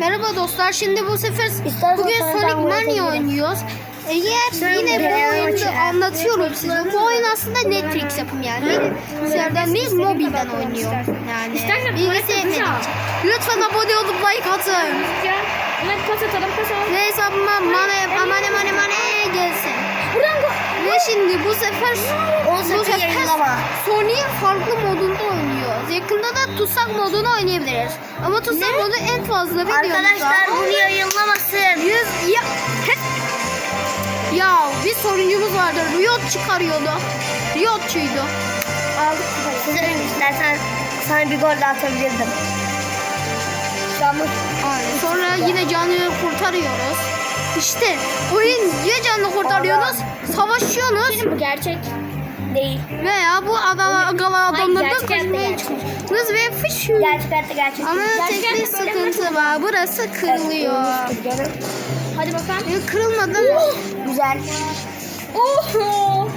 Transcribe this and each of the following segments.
Merhaba dostlar. Şimdi bu sefer İstersen bugün Sonic Mania oynuyoruz. Eğer Sen yine bu oyunu anlatıyorum size. Bu oyun aslında Netflix yapım yani. Bilgisayardan değil mobilden oynuyor. Yani İstersen bilgisayar tuvalete ne? al. Lütfen abone olup like atın. Ve hesabıma mane mane mane mane gelsin. Ve şimdi bu sefer bu sefer. Sony farklı modunda oynuyor. Yakında da tutsak modunu oynayabiliriz. Ama tutsak modu en fazla videomuzda. Arkadaşlar bunu yayınlamasın. Yüz ya ya bir soruncumuz vardı. Riot çıkarıyordu. Riotçuydu. Aldık Size istersen sana bir gol de atabilirdim. Sonra yine canını kurtarıyoruz. İşte oyun ya canını kurtarıyorsunuz, savaşıyorsunuz Şimdi bu gerçek. değil. veya bu adam gala gerçek hayatta kaçmaya gerçek. çalışıyorsunuz ve fışıyor. Gerçek hayatta gerçek. Ama tek bir sıkıntı var. Burası kırılıyor. Hadi bakalım. Ya Kırılmadı mı? Güzel. Oho.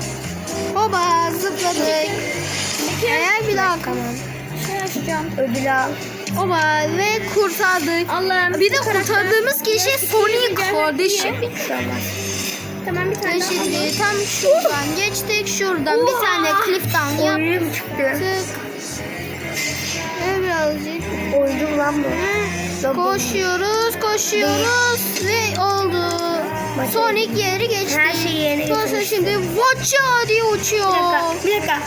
Hoba zıpladık. Eğer bir daha Şey açacağım. Ödül al. Hoba ve kurtardık. Allah'ım. Bir de kurtardığımız kişi Sonic kardeşim. Tamam bir tane şimdi tam şuradan geçtik. Şuradan bir tane cliff'tan yaptık. Ve birazcık Oyuncu lan bu. koşuyoruz, koşuyoruz ve oldu. Sonic yeri geçti. Her şeyi yerine Sonra şimdi Watcha diye Bir uçuyor. dakika. Bir dakika.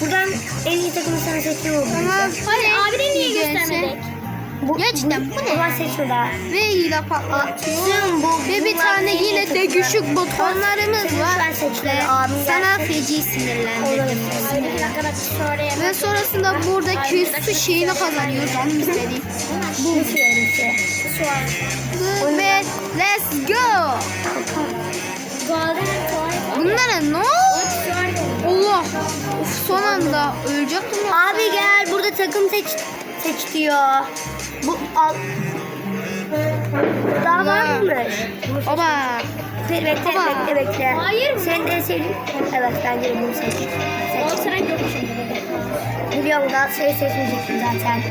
Buradan en iyi takımı sen seçiyorum. Tamam. Hayır abine niye göstermedik? Bu, Gerçekten bu ne? Ulan seçme daha. Ve hile patlatıyor. Bu- Ve bir bunlar tane yine de güçlük butonlarımız var. sana feci sinirlendirdim. Ve sonrasında burada küsü şeyini kazanıyoruz onu istedik. Bu serisi. Ve let's go. Bunlara ne oldu? Ölecektim ya. Abi gel burada takım seç seç diyor. Bu al. Daha var mıymış? Oba. Bekle bekle bekle. Hayır mı? Senin en sevdiğin. Evet bence bunu seç. Sıra yok şimdi. Biliyorum Galatasaray'ı seçmeyecektim zaten.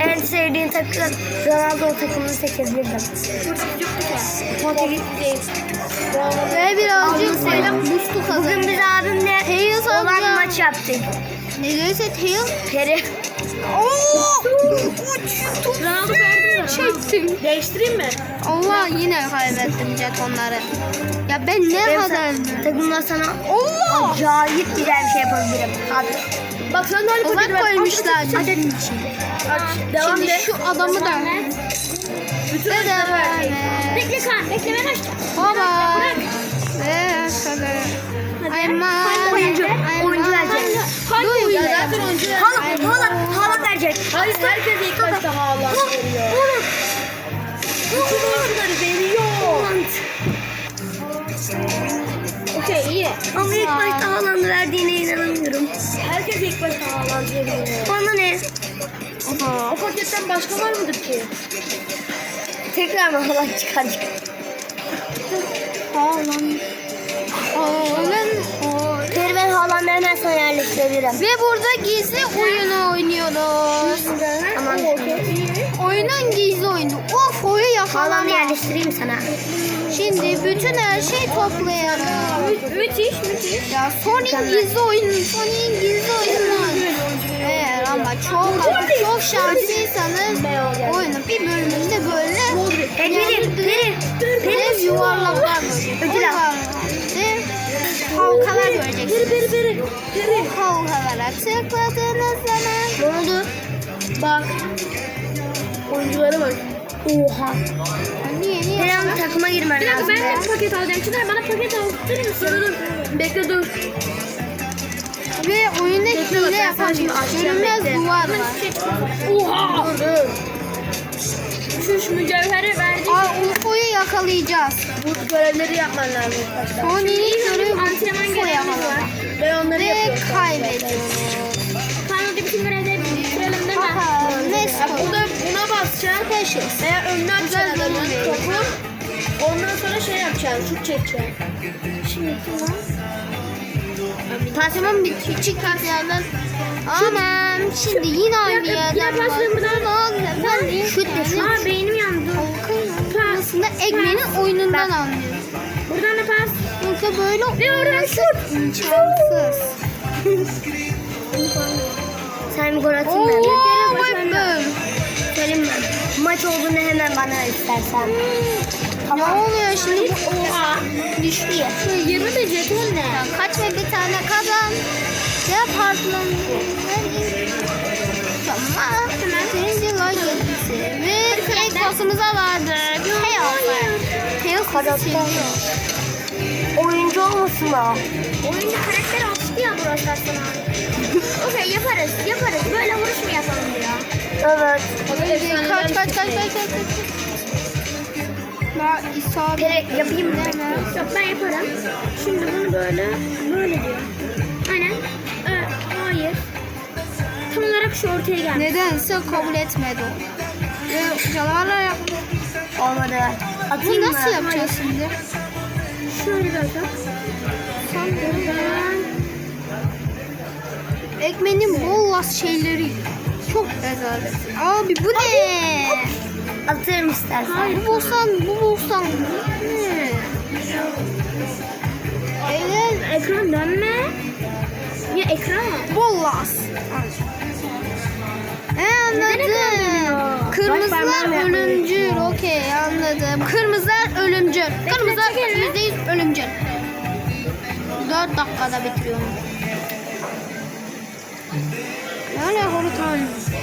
En sevdiğin takım Ronaldo takımını seçebilirdim. Portekiz değil. Ve birazcık Aldım seni. boost'u Bugün biz abimle Tails olan maç yaptık. Neyse Tails. Peri. Oo! Ronaldo verdin mi? Çektim. Değiştireyim mi? Allah yine kaybettim jetonları. Ya ben ne kadar... takımda sana Allah! acayip güzel bir şey yapabilirim. Hadi. Bak sen harika Uzak koymuşlar. Hadi. Devam Şimdi de. şu adamı da... Bütün Ve devam et. Bekle kan. Bekle ben açacağım. Baba. Ayman. Oyuncu, oyuncu verecek. Ya oyuncu. zaten oyuncu ver. Haaland, Haaland, Haaland verecek. Hayır herkes ilk başta Haaland veriyor. Bütün oyuncuları veriyor. Okey iyi. Ama ilk başta Haaland'ı verdiğine inanamıyorum. Herkes ilk başta Haaland veriyor. Bana ne? Oha. O paketten başka var mıdır ki? Tekrar mı Haaland çıkaracak? Haaland. Ben Haaland'ı hemen sana yerleştirebilirim. Ve burada gizli oyunu oynuyoruz. Tamam. Oyunun gizli oyunu. Of oyu yakalama. yerleştireyim sana. Şimdi bütün her şeyi toplayalım. Müthiş müthiş. Ya Sonic gizli oyunu, Sonic'in gizli oyunu. Eğer ama çok ama çok şanslıysanız oyunun bir bölümünde böyle Peri, Peri, halkalar göreceksiniz. Peri peri peri. Bu halkalara tıkladığınız zaman Ne oldu? Bak. Oyunculara bak. Oha. niye niye? Peri ama takıma girmen Bir dakika lazım. ben de paket alacağım. Çınar bana paket aldırır mısın? Dur dur. Bekle dur. Ve oyunda hile yapan görünmez duvar var. Oha. Dur dur. Şu şu yakalayacağız. Bu görevleri yapman lazım. Sonic'in görevi Antrenman görevimiz var. Ve onları Ve yapıyoruz. kaybediyoruz. Kanalda bütün görevleri bitirelim değil mi? Bakalım ne Buna, buna basacaksın. Peşiz. Veya önüne atacaksın topu. Ondan sonra şey yapacaksın. Şut çekeceksin. Şimdi tamam. Tamam bir küçük yerden. Aman şimdi yine aynı Yine yerden. başlayalım buradan. Ne oldu efendim? Şut de şut. Aa beynim yandı. Eggman'in oyunundan anlıyoruz. Buradan da pas. Yoksa böyle Ve oradan şut. imkansız. Sen bir gol atayım mı? Oo, Ekber. Söyleyeyim mi? Maç olduğunu hemen bana istersen. Ne oluyor şimdi? Oha. Düşüyor. Şu 20 de jeton ne? Ya Kaç ve bir tane kazan. Ya partlan. Tamam. Birinci like yedisi. Ve direkt pasımıza vardık. Tails. Tails Karakter. Oyuncu olmasın o. Oyuncu karakter açtı ya burası aslında. Okey yaparız yaparız. Böyle vuruş mu yapalım diyor. Evet. Kaç kaç kaç kaç kaç. kaç. Ben isabet. Direkt yapayım mı? Yok ben yaparım. Şimdi bunu böyle böyle diyor. Aynen. Ee, hayır. Tam olarak şu ortaya geldi. Nedense kabul etmedi. Ve canavarlar yaptı. Olmadı. Atayım Bunu nasıl yapacağız şimdi? Şöyle bir atak. Son buradan. Ekmeğinin bol las şeyleri. Çok rezalet. Abi bu ne? Atarım istersen. Bu bostan, bu bostan. Ne? Evet. Ekran dönme. Ya ekran. Bol las. He Neden anladım. Kırmızılar ölümcül. Okey anladım. Kırmızılar ölümcül. Kırmızılar yüzde yüz ölümcül. Dört dakikada bitiriyorum. Yani horutan.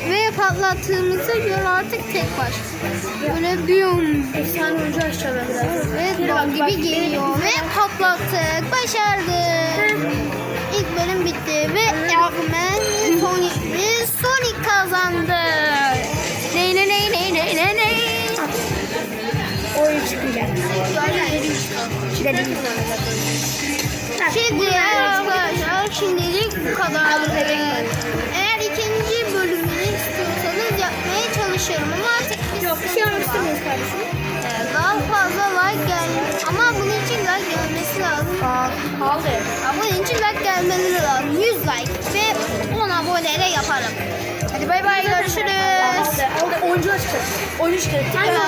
Ve patlattığımıza göre artık tek baş. Böyle biyom. Efsane oyuncu aşağı biraz. Ve dağ gibi geliyor. Ve patlattık. Başardık. İlk bölüm bitti. Ve Eggman Sonic Sonic kazandı. Çıkacak. Dedim. Şimdi arkadaşlar şimdilik bu kadar. Eğer ikinci bölümünü istiyorsanız yapmaya çalışırım ama artık biz Yok bir şey mıyız kardeşim? Daha fazla like gelmiş. Ama bunun için like gelmesi lazım. Ya bunun için like gelmeleri lazım. 100 like ve 10 aboneyle yaparım. Hadi bay bay görüşürüz. Orada oyuncu açacak. Oyuncu çıkacak.